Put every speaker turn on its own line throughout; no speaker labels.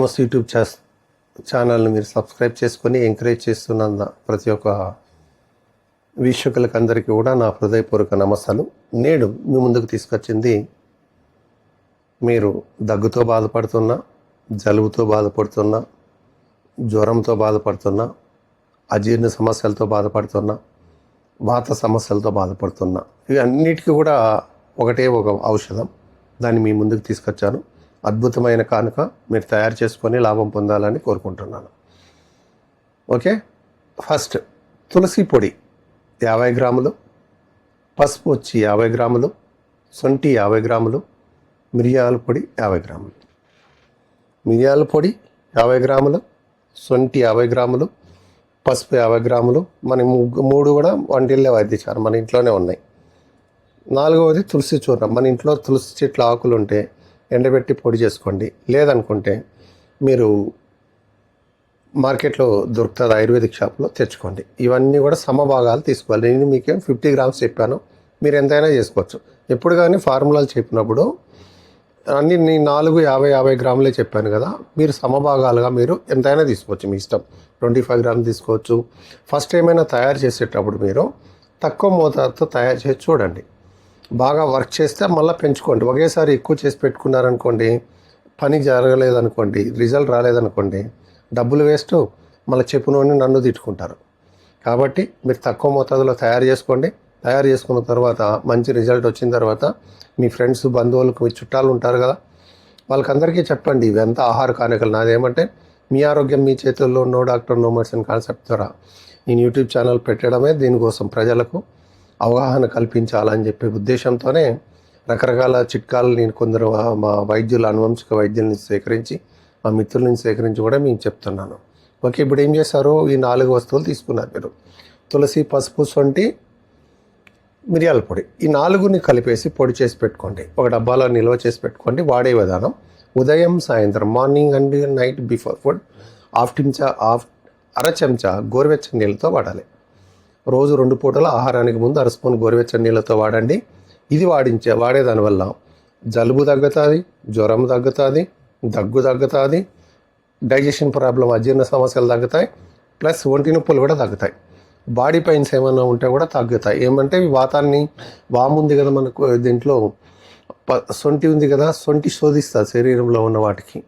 Most YouTube ఛానల్ని మీరు subscribe చేసుకొని ఎంకరేజ్ చేస్తున్న ప్రతి ఒక్క వీక్షకులకు అందరికీ కూడా నా హృదయపూర్వక నమస్కారం నేడు మీ ముందుకు తీసుకొచ్చింది మీరు దగ్గుతో బాధపడుతున్నా జలుబుతో బాధపడుతున్నా జ్వరంతో బాధపడుతున్నా అజీర్ణ సమస్యలతో బాధపడుతున్నా వాత సమస్యలతో బాధపడుతున్నా ఇవి అన్నిటికీ కూడా ఒకటే ఒక ఔషధం. దాన్ని మీ ముందుకు తీసుకొచ్చాను. అద్భుతమైన కానుక మీరు తయారు చేసుకొని లాభం పొందాలని కోరుకుంటున్నాను. ఓకే? ఫస్ట్ తులసి పొడి యాభై గ్రాములు పసుపు వచ్చి యాభై గ్రాములు సొంటి యాభై గ్రాములు మిరియాల పొడి యాభై గ్రాములు. మిరియాల పొడి యాభై గ్రాములు సొంటి యాభై గ్రాములు పసుపు యాభై గ్రాములు మన ముగ్గు మూడు కూడా వంటిల్లే వైద్యచారం మన ఇంట్లోనే ఉన్నాయి. నాలుగవది తులసి చూర్ణం. మన ఇంట్లో తులసి చెట్ల ఆకులు ఉంటే ఎండబెట్టి పొడి చేసుకోండి. లేదనుకుంటే మీరు మార్కెట్లో దొరుకుతుంది ఆయుర్వేదిక్ షాప్లో తెచ్చుకోండి. ఇవన్నీ కూడా సమభాగాలు తీసుకోవాలి. నేను మీకేం ఫిఫ్టీ గ్రామ్స్ చెప్పాను. మీరు ఎంతైనా చేసుకోవచ్చు. ఎప్పుడు కానీ ఫార్ములాలు చెప్పినప్పుడు అన్ని నాలుగు యాభై యాభై గ్రాములే చెప్పాను కదా మీరు సమభాగాలుగా మీరు ఎంతైనా తీసుకోవచ్చు మీ ఇష్టం. ట్వంటీ ఫైవ్ గ్రామ్స్ తీసుకోవచ్చు. ఫస్ట్ ఏమైనా తయారు చేసేటప్పుడు మీరు తక్కువ మోతాదుతో తయారు చేసి చూడండి. బాగా వర్క్ చేస్తే మళ్ళీ పెంచుకోండి. ఒకేసారి ఎక్కువ చేసి పెట్టుకున్నారనుకోండి పని జరగలేదనుకోండి రిజల్ట్ రాలేదనుకోండి డబ్బులు వేస్ట్ మళ్ళీ చెప్పునోని నన్ను తిట్టుకుంటారు. కాబట్టి మీరు తక్కువ మోతాదులో తయారు చేసుకోండి. తయారు చేసుకున్న తర్వాత మంచి రిజల్ట్ వచ్చిన తర్వాత మీ ఫ్రెండ్స్ బంధువులకు మీ చుట్టాలు ఉంటారు కదా వాళ్ళకందరికీ చెప్పండి ఇవంతా ఆహార కానుకలు నాదేమంటే మీ ఆరోగ్యం మీ చేతుల్లో no doctor no medicine concept ద్వారా నేను యూట్యూబ్ ఛానల్ పెట్టడమే దీనికోసం ప్రజలకు. అవగాహన కల్పించాలని చెప్పే ఉద్దేశంతోనే రకరకాల చిట్కాలు నేను కొందరు మా వైద్యుల అనువంశిక వైద్యుల్ని సేకరించి మా మిత్రుల నుంచి సేకరించి కూడా మేము చెప్తున్నాను. ఓకే ఇప్పుడు ఏం చేశారు? ఈ నాలుగు వస్తువులు తీసుకున్నారు మీరు. తులసి పసుపు సొంటి మిరియాల పొడి. ఈ నాలుగుని కలిపేసి పొడి చేసి పెట్టుకోండి. ఒక డబ్బాలో నిల్వ చేసి పెట్టుకోండి. వాడే విధానం. ఉదయం సాయంత్రం morning and night before food. Half చెంచా హాఫ్ అర చెంచా గోరువెచ్చని నీళ్ళతో వాడాలి. రోజు రెండు పూటల ఆహారానికి ముందు అర స్పూన్ గోరువెచ్చని నీళ్ళతో వాడండి. ఇది వాడించే వాడేదానివల్ల జలుబు తగ్గుతుంది జ్వరం తగ్గుతుంది దగ్గు తగ్గుతుంది డైజెషన్ ప్రాబ్లం అజీర్ణ సమస్యలు తగ్గుతాయి ప్లస్ ఒంటి నొప్పులు కూడా తగ్గుతాయి. బాడీ పెయిన్స్ ఏమైనా ఉంటే కూడా తగ్గుతాయి. ఏమంటే వాతాన్ని వాముంది కదా మనకు దీంట్లో ప- సొంటి ఉంది కదా సొంటి శోధిస్తుంది శరీరంలో ఉన్న వాటికి.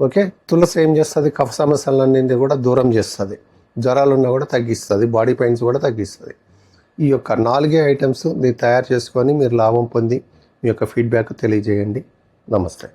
ఓకే? తులసి ఏం చేస్తుంది? కఫ సమస్యలన్నీ కూడా దూరం చేస్తుంది. జ్వరాలు ఉన్నా కూడా తగ్గిస్తుంది బాడీ పెయిన్స్ కూడా తగ్గిస్తుంది. ఈ యొక్క నాలుగే ఐటమ్స్ మీరు తయారు చేసుకొని మీరు లాభం పొంది మీ యొక్క ఫీడ్బ్యాక్ తెలియజేయండి. నమస్తే.